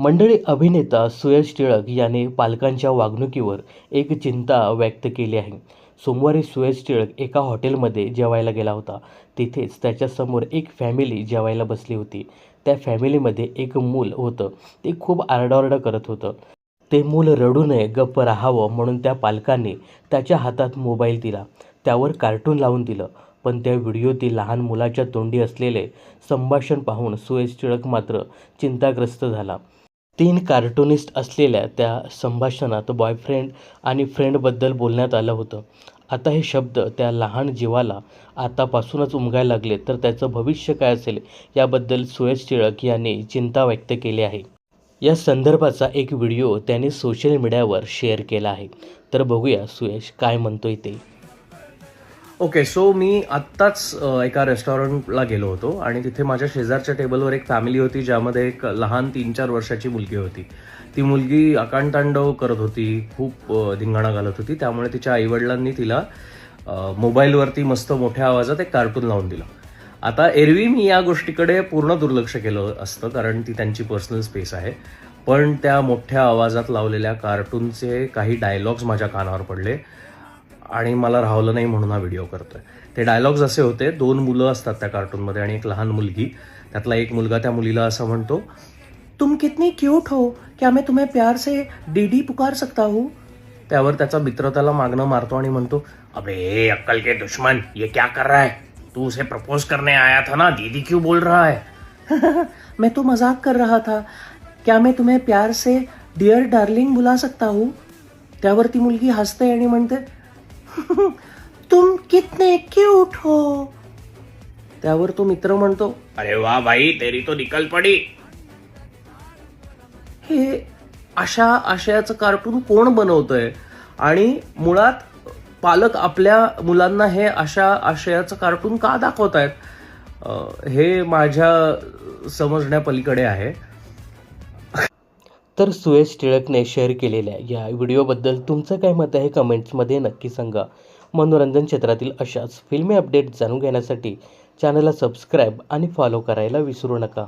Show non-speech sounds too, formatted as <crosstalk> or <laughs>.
मंडळी अभिनेता सुयश टिळक याने पालकांच्या वागणुकीवर एक चिंता व्यक्त केली आहे. सोमवारी सुयश टिळक एका हॉटेलमध्ये जेवायला गेला होता. तिथेच त्याच्यासमोर एक फॅमिली जेवायला बसली होती. त्या फॅमिलीमध्ये एक मूल होतं. ते खूप आरडाओरडा करत होतं. ते मूल रडू नये गप्प राहावं म्हणून त्या पालकांनी त्याच्या हातात मोबाईल दिला. त्यावर कार्टून लावून दिलं. पण त्या व्हिडिओतील लहान मुलाच्या तोंडी असलेले संभाषण पाहून सुयश टिळक मात्र चिंताग्रस्त झाला. तीन कार्टुनिस्ट असलेल्या त्या संभाषणात बॉयफ्रेंड आणि फ्रेंडबद्दल बोलण्यात आलं होतं. आता हे शब्द त्या लहान जीवाला आतापासूनच उमगायला लागले तर त्याचं भविष्य काय असेल याबद्दल सुयश टिळक यांनी चिंता व्यक्त केली आहे. या संदर्भाचा एक व्हिडिओ त्याने सोशल मीडियावर शेअर केला आहे. तर बघूया सुयश काय म्हणतोय ते. ओके सो मी आत्ताच एका रेस्टॉरंटला गेलो होतो आणि तिथे माझ्या शेजारच्या टेबलवर एक फॅमिली होती ज्यामध्ये एक लहान तीन चार वर्षाची मुलगी होती. ती मुलगी आकांतांडव करत होती खूप धिंगाणा घालत होती. त्यामुळे तिच्या आईवडिलांनी तिला मोबाईलवरती मस्त मोठ्या आवाजात एक कार्टून लावून दिलं. आता एरवी मी या गोष्टीकडे पूर्ण दुर्लक्ष केलं असतं कारण ती त्यांची पर्सनल स्पेस आहे. पण त्या मोठ्या आवाजात लावलेल्या कार्टूनचे काही डायलॉग्स माझ्या कानावर पडले. आणि मला राहवलं नाही म्हणून हा व्हिडिओ करतोय. ते डायलॉग्स असे होते दोन मुलं असतात त्या कार्टूनमध्ये आणि एक लहान मुलगी. त्यातला एक मुलगा त्या मुलीला असं म्हणतो तुम कितनी क्यूट हो? क्या मैं तुम्हें प्यार से डीडी पुकार सकता हूँ? त्यावर त्याचा मित्र त्याला मागणं मारतो आणि म्हणतो अबे अक्कल के दुश्मन ये क्या कर रहा है? तू उसे प्रपोज करने आया था ना? दीदी क्यों बोल रहा है? <laughs> मैं तो मजाक कर रहा था। क्या मैं तुम्हें प्यार से डिअर डार्लिंग बुला सकता हूँ? त्यावर ती मुलगी हसते आणि म्हणते तुम कितने क्यूट हो. त्यावर तो मित्र म्हणतो अरे वा भाई तेरी तो निकल पडी. हे अशा आशयाचं कार्टून कोण बनवतंय? आणि मुळात पालक आपल्या मुलांना हे अशा आशयाचं कार्टून का दाखवत आहेत हे माझ्या समजण्यापलीकडे आहे. तर सुयश टिळकने शेअर केलेल्या या व्हिडिओबद्दल तुमचं काय मत आहे? कमेंट्समध्ये नक्की सांगा. मनोरंजन क्षेत्रातील अशाच फिल्मी अपडेट जाणून घेण्यासाठी चॅनलला सबस्क्राईब आणि फॉलो करायला विसरू नका.